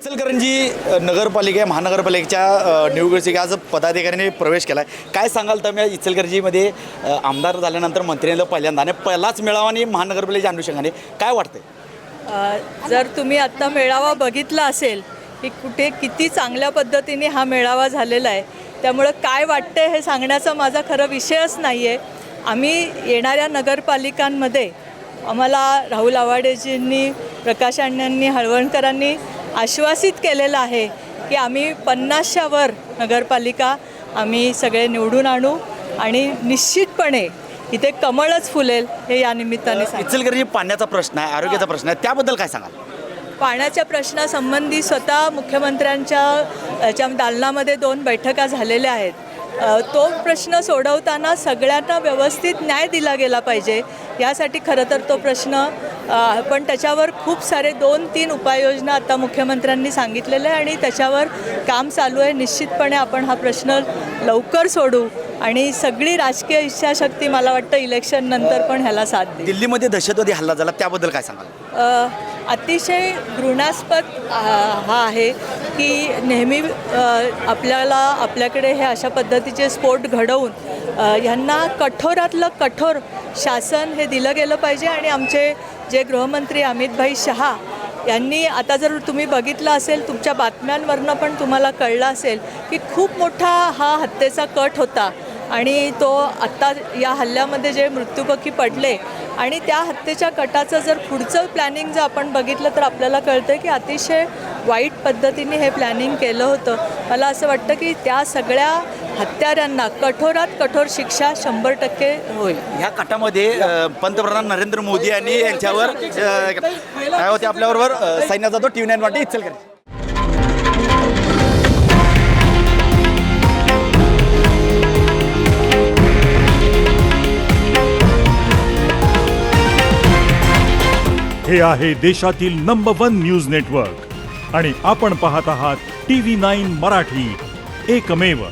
इचलकरंजी नगरपालिके नगरपालिका महानगरपालिकेच्या अ, आज पदाधिकाऱ्यांनी प्रवेश केला आहे काय सांगाल तर मी इचलकरंजीमध्ये आमदार झाल्यानंतर मंत्र्यांना पहिल्यांदा आणि पहिलाच मेळावा आणि महानगरपालिकेच्या अनुषंगाने काय वाटतंय? जर तुम्ही आत्ता मेळावा बघितला असेल की कुठे किती चांगल्या पद्धतीने हा मेळावा झालेला आहे त्यामुळं काय वाटतंय हे सांगण्याचा माझा खरं विषयच नाही आहे आम्ही येणाऱ्या नगरपालिकांमध्ये आम्हाला राहुल आवाडेजींनी प्रकाश अण्णांनी हळवणकरांनी आश्वासित केलेलं आहे की आम्ही पन्नासच्या वर नगरपालिका आम्ही सगळे निवडून आणू आणि निश्चितपणे इथे कमळच फुलेल हे या निमित्ताने इचलकरंजी पाण्याचा प्रश्न आहे आरोग्याचा प्रश्न आहे त्याबद्दल काय सांगाल? पाण्याच्या प्रश्नासंबंधी स्वतः मुख्यमंत्र्यांच्या याच्या दालनामध्ये दोन बैठका झालेल्या आहेत. तो प्रश्न सोडवताना सगळ्यांना व्यवस्थित न्याय दिला गेला पाहिजे यासाठी खरं तर तो प्रश्न पण त्याच्यावर खूप सारे दोन तीन उपाययोजना आता मुख्यमंत्र्यांनी सांगितलेल्या आहे आणि त्याच्यावर काम चालू आहे. निश्चितपणे आपण हा प्रश्न लवकर सोडू आणि सगळी राजकीय इच्छाशक्ती मला वाटतं इलेक्शन नंतर पण ह्याला साथ देईल. दिल्लीमध्ये दहशतवादी हल्ला झाला त्याबद्दल काय सांगाल? अतिशय घृणास्पद हा आहे की नेहमी आपल्याला आपल्याकडे हे अशा पद्धतीचे स्फोट घडवून ह्यांना कठोरातलं कठोर शासन हे दिलं गेलं पाहिजे आणि आमचे जे गृहमंत्री अमितभाई शहा यांनी आता जर तुम्ही बघितलं असेल तुमच्या बातम्यांवरनं पण तुम्हाला कळलं असेल की खूप मोठा हा हत्येचा कट होता आणि तो आत्ता या हल्ल्यामध्ये जे मृत्यूपकी पडले आणि त्या हत्येच्या कटाचं जर पुढचं प्लॅनिंग जर आपण बघितलं तर आपल्याला कळतं की अतिशय वाईट पद्धतीने हे प्लॅनिंग केलं होतं. मला असं वाटतं की त्या सगळ्या हत्यारांना कठोरात कठोर शिक्षा शंभर टक्के होईल. ह्या कटामध्ये पंतप्रधान नरेंद्र मोदी यांनी यांच्यावर काय होते आपल्याबरोबर अ, सैन्य जातो टी व्ही नाईन वाटे इचलकरंजी. हे आहे देशातील नंबर वन न्यूज नेटवर्क आणि आपण पाहत आहात टी व्ही नाईन मराठी. एकमेव